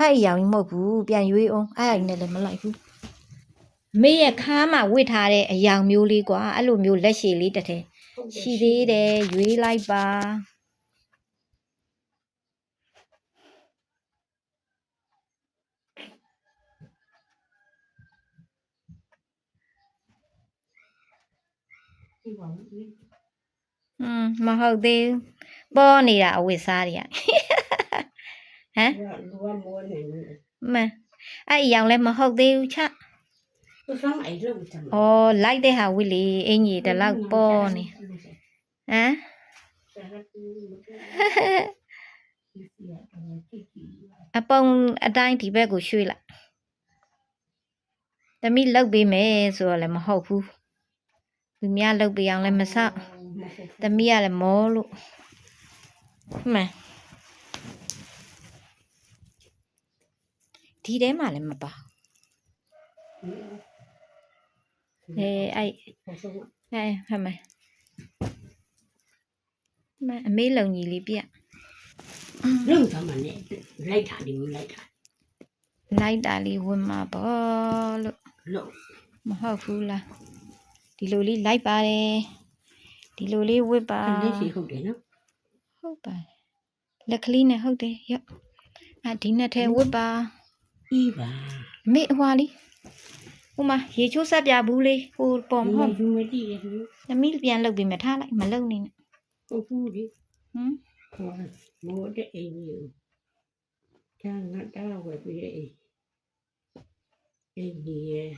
အဲ့အရောင်ကြီးမဟုတ်ဘူးပြန်ရွေးအောင်အဲ့အရင်နဲ့လည်းမလိုက်ဘူးမေရဲ့ခါမှာဝစ်ထားတဲ့အရောင်မျိုးလေးကွာအဲ့လိုမျိုးလက်ရှည်လေးတစ်ထည်ရှိသေးတယ်ရွေးလိုက်ပါဒီပါဘူးလေอืมမဟုတ်သေးဘူးပေါ်နေတာအဝစ်စားတွေက ဟမ်လူကမောနေတယ်မန်အဲ့အရောင်လည်းမဟုတ်သေးဘူးချသူဆောင်အဲ့လိုတမ်းဩလိုက်တဲ့ဟာဝစ်လေအင်ကြီးတစ်လောက်ပေါ်နေဟမ်အပုံအတိုင်းဒီဘက်ကိုရွှေ့လိုက်တမိလောက်ပေးမယ်ဆိုတော့လည်းမဟုတ်ဘူးသူများလောက်ပေးအောင်လည်းမဆောက်တမိကလည်းမောလို့မှန် ဒီထဲမှာလည်းမပါအဲအဲ့အဲဟမ်မမအမေးလုံကြီးလေးပြလုံးသမားနဲ့လိုက်တာဒီမလိုက်တာလိုက်တာလေးဝင်မှာပေါ့လို့လို့မဟုတ်ဘူးလားဒီလိုလေးလိုက်ပါတယ်ဒီလိုလေးဝစ်ပါအဲ့လေးရှိဟုတ်တယ်နော်ဟုတ်ပါတယ်လက်ကလေးနဲ့ဟုတ်တယ်ရော့အာဒီနဲ့ထဲဝစ်ပါ ပြီးပါမေအဟွာလေးဟိုမှာရေချိုးဆက်ပြဘူးလေးဟိုပေါ်မဟုတ်ယူမတည်ရဘူးသမီးပြန်လုပ်ပြီးမထားလိုက်မလုပ်နေနဲ့ဟုတ်ဘူးလေဟမ်ဟောမောတဲ့အိမ်ကြီးကျန်ငါတားဝယ်ပြီးအိမ်အိမ်ကြီးရဲ့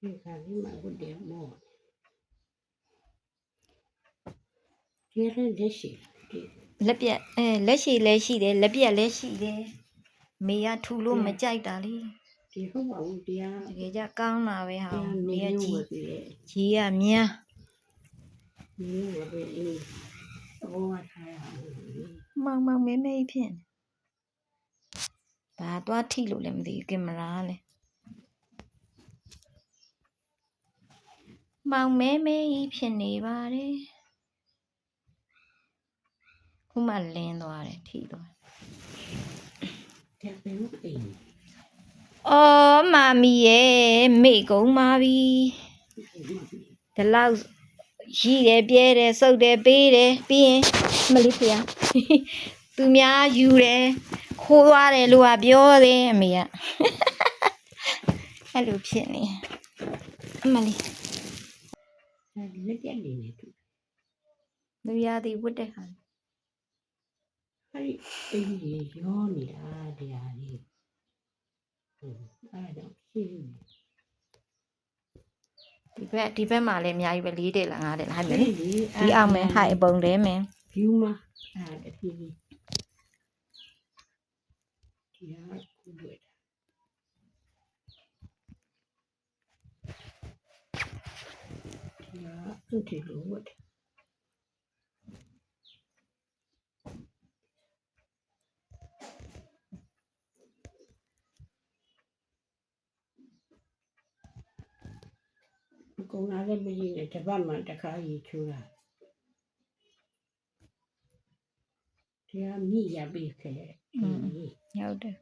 ဒီကနေ့မှဘုဒ္ဓမော ဒီလည်းလက်ရှိဒီလက်ပြက်အဲလက်ရှိလည်းရှိတယ်လက်ပြက်လည်းရှိတယ်မေကထူလို့မကြိုက်တာလေဒီဟုတ်ပါဘူးတရားတကယ်ကြကောင်းတာပဲဟာတရားမေနေကရကြီးဝယ်ပြီးရဲ့ကြီးကမြန်းနေရဝယ်ပြီးအေးဘောထားရအောင်မောင်မောင်မဲမဲဖြစ်နေဘာသွားထိလို့လည်းမသိဘူးကင်မရာကလည်းမောင်မဲမဲကြီးဖြစ်နေပါတယ် ခုမှလင်းသွားတယ်ထိသွားတယ်တဲ့ဘယ်လိုအိမ်အော်မာမီရဲ့မေကုံမာပြီဒီလောက်ရီးတယ်ပြဲတယ်စုပ်တယ်ပေးတယ်ပြီးရင်မလေးဖေသူများယူတယ်ခိုးသွားတယ်လို့ကပြောတယ်အမေကအဲ့လိုဖြစ်နေအမလေးလက်ပြနေနေသူလူရသည်ဝတ်တဲ့ဟာ အဲ့ဒီအိမ်ကြီးရောနေတာတရားကြီးဟုတ်အဲ့တော့ရှင်းဒီဘက်ဒီဘက်မှာလည်းအများကြီးပဲ၄တဲ့လား၅တဲ့လားဟဲ့မယ်ဒီဒီအောင်မယ်ဟိုက်အပုံလဲမယ်ဖြူမအဲ့တဖြည်းဖြည်းတရားကူွယ်တရားသူ့တီလို့ဝတ် ကုန်လာလည်းမရင်းနဲ့တစ်ပတ်မှတစ်ခါရီချိုးတာတရားမိရပေးခဲ့အင်းကြီး ဟုတ်တယ်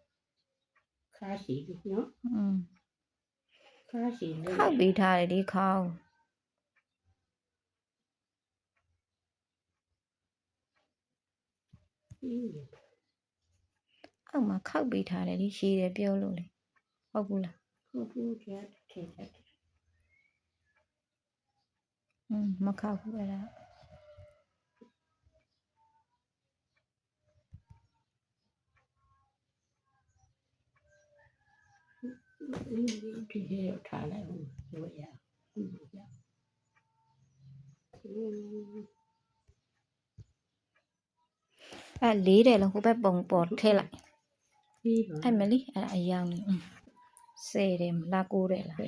ခါရှိပြီနော် อืม ခါရှိလို့ ခောက်ပေးထားတယ်ဒီခေါင်း အင်း အောက်မှာခောက်ပေးထားတယ်ဒီရှည်တယ်ပြောလို့လေဟုတ်ဘူးလား ကိုကူကြားထဲထဲ อืม မခောက်ဘူးအဲ့ဒါအင်းဒီဟဲ့ထားလိုက်ဦးလို့ရဟုတ်ရအင်းအဲ့လေးတယ်လို့ဟိုဘက်ပုံပေါ်ထည့်လိုက်ပြီးပါအဲ့မလေးအဲ့ဒါအယောင်နေอืมဆယ်တယ်မလားကိုးတယ်လားဖ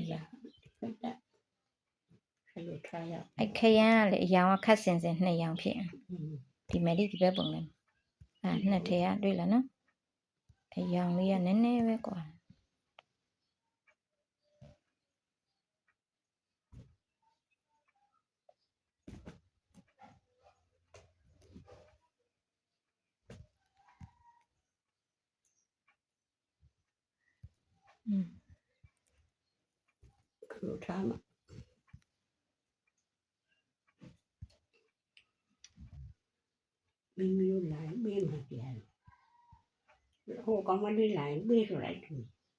အဲ့လိုထားရအဲ့ခရမ်းကလေအရောင်ကခက်စင်စင်နှစ်ရောင်ဖြစ်ဒီမယ်လေးဒီဘက်ပုံလေးအဲ့နှစ်ထဲကတွေ့လားနော်အရောင်လေးကနည်းနည်းပဲကွာ嗯，可差嘛。 မှာမင်းမျိုးလိုက်မေးမှပြန်ဟိုကောင်မလေးလိုက်မေးဆိုလိုက်သူ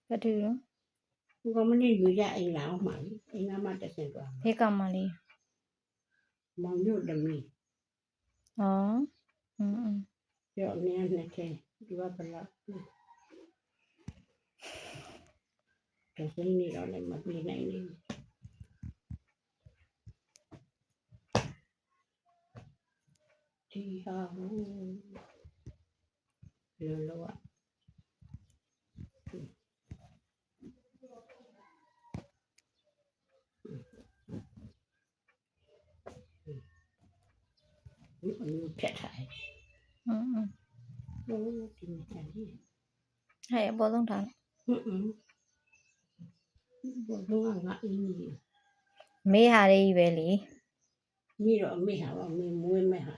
ဘာတူရောဟိုကောင်မလေးယူရအိမ်လာအောင်မှာလေအိမ်ကမှတက်စင်သွားဖေးကောင်မလေးမောင်မျိုးတမီဩอืมပြောနေနဲ့ခဲဒီကပလာကစင်းနေတော့လည်းမပြေးနိုင်ဘူး ဒီဟာဟိုလောလောဒီအမျိုးဖြတ်ထားတယ်อืมလို့ဒီနေ့တည်းဟဲ့အပေါ်ဆုံးထားလိုက်ဟွန်းဟွန်းဘောလုံးကငါအင်းကြီးမေးဟာလေးကြီးပဲလေမိတော့အမေဟာကမင်းမွေးမဲ့ဟာ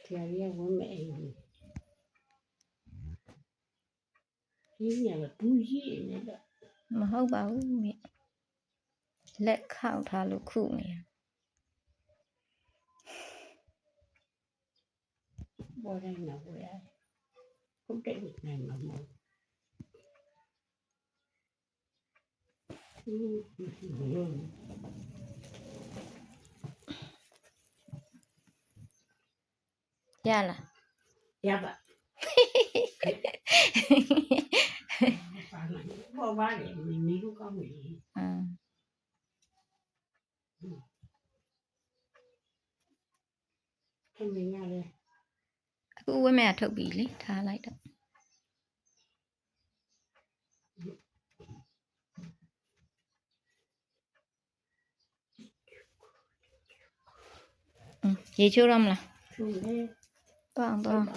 ဆ ရာကြီးကဝမ်းမဲ့အိမ်ကြီးဒီညကဘူးကြီးနေတော့မဟုတ်ပါဘူးမေလက်ခောက်ထားလို့ခုနေရဘောတိုင်းတော့ဝယ်ရတယ်ဟုတ်တယ်နိုင်မှာမဟုတ်ဘူး ရလားရပါဘောပါလေမင်းမျိုးကောင်းပြီอืมခင်ဗျာ လေအ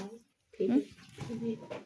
ခု